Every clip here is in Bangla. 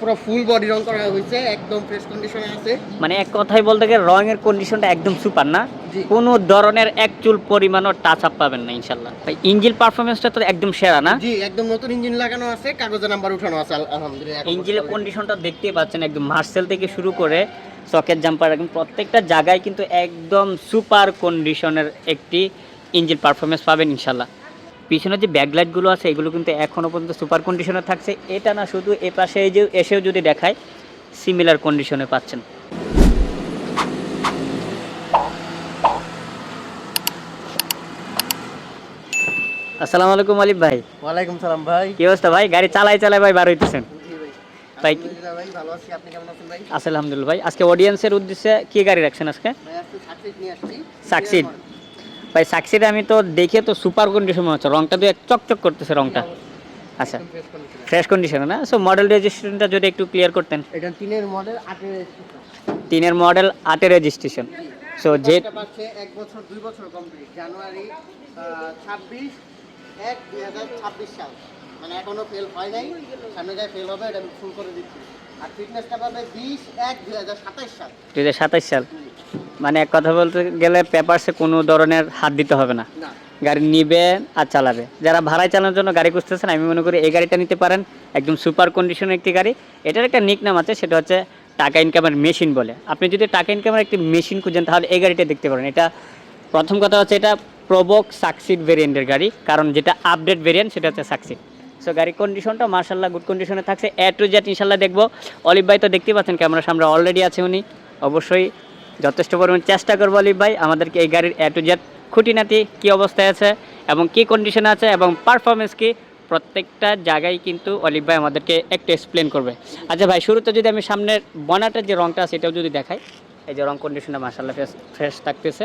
পুরো ফুল বডি রং করা হয়েছে একদম ফ্রেশ কন্ডিশনে আছে। মানে এক কথায় বলতে গেলে রঙের কন্ডিশনটা একদম সুপার না। কোনো ধরনের এক চুল পরিমাণও টাচ আপ পাবেন না ইনশাল্লাহ। ভাই ইঞ্জিন পারফরমেন্সটা তো একদম সেরা না? জি একদম নতুন ইঞ্জিন লাগানো আছে কাগজে নাম্বার উঠানো আছে আল- আলহামদুলিল্লাহ ইঞ্জিনের কন্ডিশনটা দেখতেই পাচ্ছেন একদম মার্সেল থেকে শুরু করে সকেট জাম্পার একদম প্রত্যেকটা জায়গায় কিন্তু একদম সুপার কন্ডিশনের একটি ইঞ্জিন পারফরমেন্স পাবেন ইনশাল্লাহ। পিছনে যে ব্যাকলাইটগুলো আছে এগুলো কিন্তু এখনও পর্যন্ত সুপার কন্ডিশনে থাকছে। এটা না শুধু এ পাশে যে এসেও যদি দেখায় সিমিলার কন্ডিশনে পাচ্ছেন। আসসালামু আলাইকুম আলিফ ভাই। ওয়ালাইকুম সালাম ভাই। কি অবস্থা ভাই? গাড়ি চালাই চালাই ভাই বার হইতেছেন। ভাই। তাই আলহামদুলিল্লাহ ভাই ভালো আছি। আপনি কেমন আছেন ভাই? আলহামদুলিল্লাহ ভাই আজকে অডিয়েন্সের উদ্দেশ্যে কি গাড়ি রাখছেন আজকে? ভাই ভাই সাকসিড আমি তো দেখে তো সুপার কন্ডিশন মনে হচ্ছে। রংটা তো এক চকচক করতেছে রংটা। আচ্ছা ফ্রেশ কন্ডিশন কন্ডিশনে না? সো মডেল রেজিস্ট্রেশনটা যদি একটু ক্লিয়ার করতেন। এটা তিনের মডেল আটের তিনের মডেল আটের রেজিস্ট্রেশন সো যে এক বছর দুই বছর কমপ্লিট জানুয়ারি ছাব্বিশ এক দুই হাজার ছাব্বিশ সাল। মানে এখনও ফেল হয় নাই। সামনে যায় ফেল হবে এটা আমি ফুল করে দিচ্ছি। আর ফিটনেসটা পাবে বিশ এক দুই হাজার সাতাইশ সাল। দুই হাজার সাতাশ সাল। মানে এক কথা বলতে গেলে পেপারসে কোনো ধরনের হাত দিতে হবে না। না। গাড়ি নিবে আর চালাবে। যারা ভাড়ায় চালানোর জন্য গাড়ি খুঁজতেছেন আমি মনে করি এই গাড়িটা নিতে পারেন। একদম সুপার কন্ডিশনের একটি গাড়ি। এটার একটা নিক নাম আছে সেটা হচ্ছে টাকা ইনকামের মেশিন বলে। আপনি যদি টাকা ইনকামের একটি মেশিন খুঁজেন তাহলে এই গাড়িটা দেখতে পারেন। এটা প্রথম কথা হচ্ছে এটা প্রবক সাকসিড ভেরিয়েন্টের গাড়ি। কারণ যেটা আপডেট ভেরিয়েন্ট সেটা হচ্ছে সাকসিড সো গাড়ির কন্ডিশনটা মার্শাল্লাহ গুড কন্ডিশনে থাকছে। এ টু জেড ইনশাল্লাহ দেখব। অলিভ ভাই তো দেখতেই পাচ্ছেন ক্যামেরার সামনে অলরেডি আছে উনি। অবশ্যই যথেষ্ট পরিমাণ চেষ্টা করব অলিভ ভাই। আমাদেরকে এই গাড়ির এ টু জেড খুঁটিনাটি কী অবস্থায় আছে এবং কী কন্ডিশনে আছে এবং পারফরমেন্স কি প্রত্যেকটা জায়গায় কিন্তু অলিভ ভাই আমাদেরকে একটু এক্সপ্লেন করবে। আচ্ছা ভাই, শুরুতে যদি আমি সামনের বনাটের যে রঙটা আছে এটাও যদি দেখাই। এই যে রং কন্ডিশনটা মার্শাল্লাহ ফ্রেশ থাকতেছে।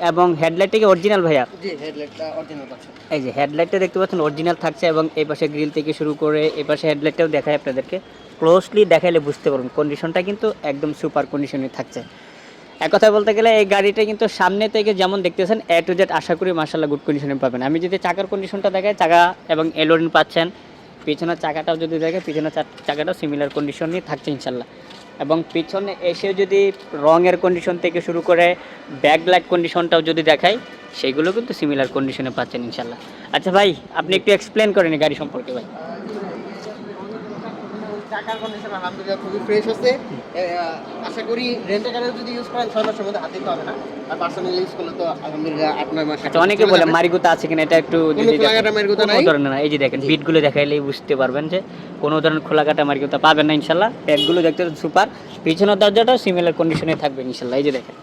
এবং হেডলাইটটা কি অরিজিনাল ভাইয়া? জি হেডলাইটটা অরিজিনাল পাচ্ছে। এই যে হেডলাইটটা দেখতে পাচ্ছেন অরিজিনাল থাকছে এবং এই পাশে গ্রিল থেকে শুরু করে এই পাশে হেডলাইটটাও দেখায় আপনাদেরকে। ক্লোজলি দেখাইলে বুঝতে পারবেন কন্ডিশনটা কিন্তু একদম সুপার কন্ডিশনে থাকছে। এক কথা বলতে গেলে এই গাড়িটা কিন্তু সামনে থেকে যেমন দেখতেছেন এ টু জেড আশা করি মার্শাল্লাহ গুড কন্ডিশনে পাবেন। আমি যদি চাকার কন্ডিশনটা দেখাই চাকা এবং এলোরিন পাচ্ছেন পিছনের চাকাটাও যদি দেখে পিছনের চা- চাকাটাও সিমিলার কন্ডিশনই থাকছে ইনশাল্লাহ এবং পিছনে এসে যদি রঙের কন্ডিশন থেকে শুরু করে ব্যাক লাইট কন্ডিশনটাও যদি দেখাই সেগুলো কিন্তু সিমিলার কন্ডিশনে পাচ্ছেন ইনশাল্লাহ। আচ্ছা ভাই, আপনি একটু এক্সপ্লেন করেন গাড়ি সম্পর্কে ভাই। চাকার কন্ডিশন আলহামদুলিল্লাহ খুবই ফ্রেশ আহ, আশা করি রেন্টে কারে যদি ইউজ করেন ছয় মাসের মধ্যে হাত দিতে হবে না। আর পার্সোনালি ইউজ করলে তো আলহামদুলিল্লাহ আট নয় মাস আচ্ছা অনেকে বলে মারিগুতা আছে কিনা এটা একটু যদি খোলাকাটা দেখেন। মারিগুতা কোনো ধরনের না। এই যে দেখেন বিটগুলো দেখাইলেই বুঝতে পারবেন যে কোনো ধরনের খোলাকাটা মারিগুতা পাবেন না ইনশাল্লাহ। প্যাকগুলো দেখতে সুপার। পিছনের সিমিলার কন্ডিশনে থাকবে ইনশাল্লাহ। এই যে দেখেন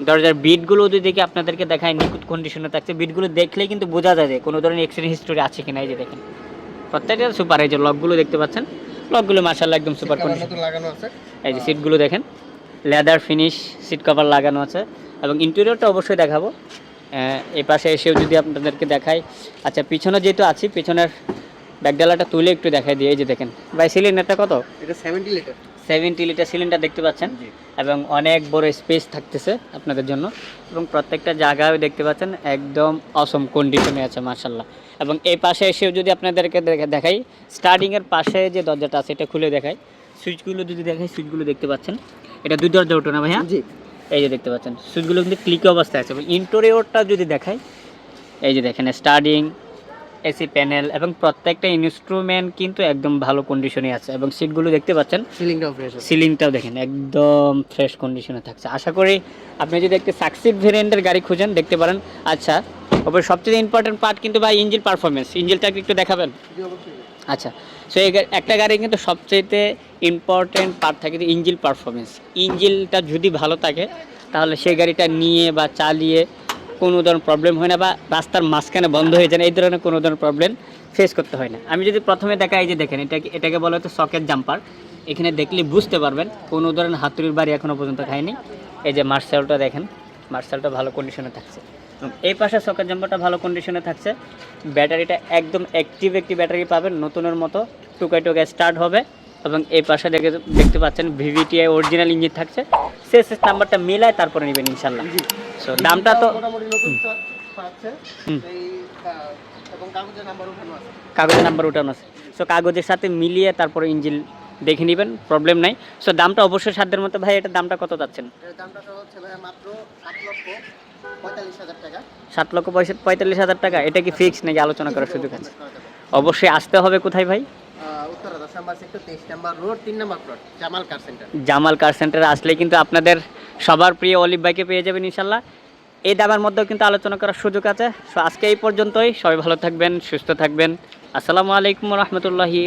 দরজার বিটগুলো যদি দেখে আপনাদেরকে দেখায় নিখুঁত কন্ডিশনে থাকছে। বিটগুলো দেখলেই কিন্তু বোঝা যায় যে কোনো ধরনের এক্সিডেন্ট হিস্টোরি আছে কিনা। এই যে দেখেন প্রত্যেকটা সুপার। এই যে লকগুলো দেখতে পাচ্ছেন। লকগুলো মার্শাল্লাহ একদম সুপার কন্ডিশন লাগানো আছে? এই যে সিটগুলো দেখেন লেদার ফিনিশ সিট কভার লাগানো আছে। এবং ইন্টেরিয়রটা অবশ্যই দেখাবো। এই পাশে এসেও যদি আপনাদেরকে দেখাই আচ্ছা পিছনে যেহেতু আছি পিছনের ব্যাগডালাটা তুলে একটু দেখাই দিয়ে এই যে দেখেন ভাই সিলিন্ডারটা কত? এটা seventy litre seventy litre cylinder দেখতে পাচ্ছেন। এবং অনেক বড় স্পেস থাকতেছে আপনাদের জন্য। এবং প্রত্যেকটা জায়গায় দেখতে পাচ্ছেন একদম অসম কন্ডিশনে আছে মার্শাল্লাহ এবং এই পাশে এসেও যদি আপনাদেরকে দেখে- দেখাই স্টার্টিংয়ের পাশে যে দরজাটা আছে এটা খুলে দেখাই। সুইচগুলো যদি দেখাই সুইচগুলো দেখতে পাচ্ছেন। এটা দুই দরজা ওঠো না ভাইয়া? জি। এই যে দেখতে পাচ্ছেন সুইচগুলো কিন্তু ক্লিক অবস্থায় আছে। এবং ইন্টেরিয়রটা যদি দেখাই এই যে দেখেন স্টার্টিং এসি প্যানেল এবং প্রত্যেকটা ইনস্ট্রুমেন্ট কিন্তু একদম ভালো কন্ডিশনে আছে এবং সিটগুলো দেখতে পাচ্ছেন? সিলিংটাও ফ্রেশ সিলিংটাও দেখেন একদম ফ্রেশ কন্ডিশনে থাকছে। আশা করি আপনি যদি একটা সাকসিড ভেরিয়েন্টের গাড়ি খুঁজেন দেখতে পারেন। আচ্ছা ওপরে সবচেয়ে ইম্পর্টেন্ট পার্ট কিন্তু ভাই ইঞ্জিন পারফরমেন্স ইঞ্জিনটাকে একটু দেখাবেন? আচ্ছা সো এই একটা গাড়ি কিন্তু সবচেয়ে ইম্পর্টেন্ট পার্ট থাকে ইঞ্জিন পারফরমেন্স ইঞ্জিনটা যদি ভালো থাকে তাহলে সেই গাড়িটা নিয়ে বা চালিয়ে কোনো ধরনের প্রবলেম হয় না বা রাস্তার মাঝখানে বন্ধ হয়ে যায় না, এই ধরনের কোনো ধরনের প্রবলেম ফেস করতে হয় না। আমি যদি প্রথমে দেখা এই যে দেখেন এটাকে এটাকে বলা হতো সকেট জাম্পার এখানে দেখলে বুঝতে পারবেন, কোনো ধরনের হাতুড়ির বাড়ি এখনও পর্যন্ত খায়নি। এই যে মার্শালটা দেখেন, মার্শালটা ভালো কন্ডিশনে থাকছে। এই পাশে সকেট জাম্পারটা ভালো কন্ডিশনে থাকছে। ব্যাটারিটা একদম অ্যাক্টিভ একটি ব্যাটারি পাবেন, নতুনের মতো। টুকাই টুকাই স্টার্ট হবে। এবং এই পাশে দেখে দেখতে পাচ্ছেন ভিভিটিআই অরিজিনাল ইঞ্জিন থাকছে। সে শেষ নাম্বারটা মিলায় তারপরে নেবেন ইনশাল্লাহ। সো দামটা তো কাগজের নাম্বার উঠানো আছে। সো কাগজের সাথে মিলিয়ে তারপরে ইঞ্জিন দেখে নেবেন প্রবলেম নাই। সো দামটা অবশ্যই সাধ্যের মতো। ভাই এটার দামটা কত যাচ্ছেন? সাত লক্ষ পঁয়তাল্লিশ হাজার টাকা। পয়সা পঁয়তাল্লিশ হাজার টাকা? এটা কি ফিক্স নাকি আলোচনা করার সুযোগ আছে? অবশ্যই আসতে হবে কোথায় ভাই? জামাল কার সেন্টার আসলে কিন্তু আপনাদের সবার প্রিয় অলিভ বাইকে পেয়ে যাবেন ইনশাল্লাহ। এই দাবার মধ্যেও কিন্তু আলোচনা করার সুযোগ আছে। সো আজকে এই পর্যন্তই। সবাই ভালো থাকবেন, সুস্থ থাকবেন। আসসালামু আলাইকুম রহমতুল্লাহি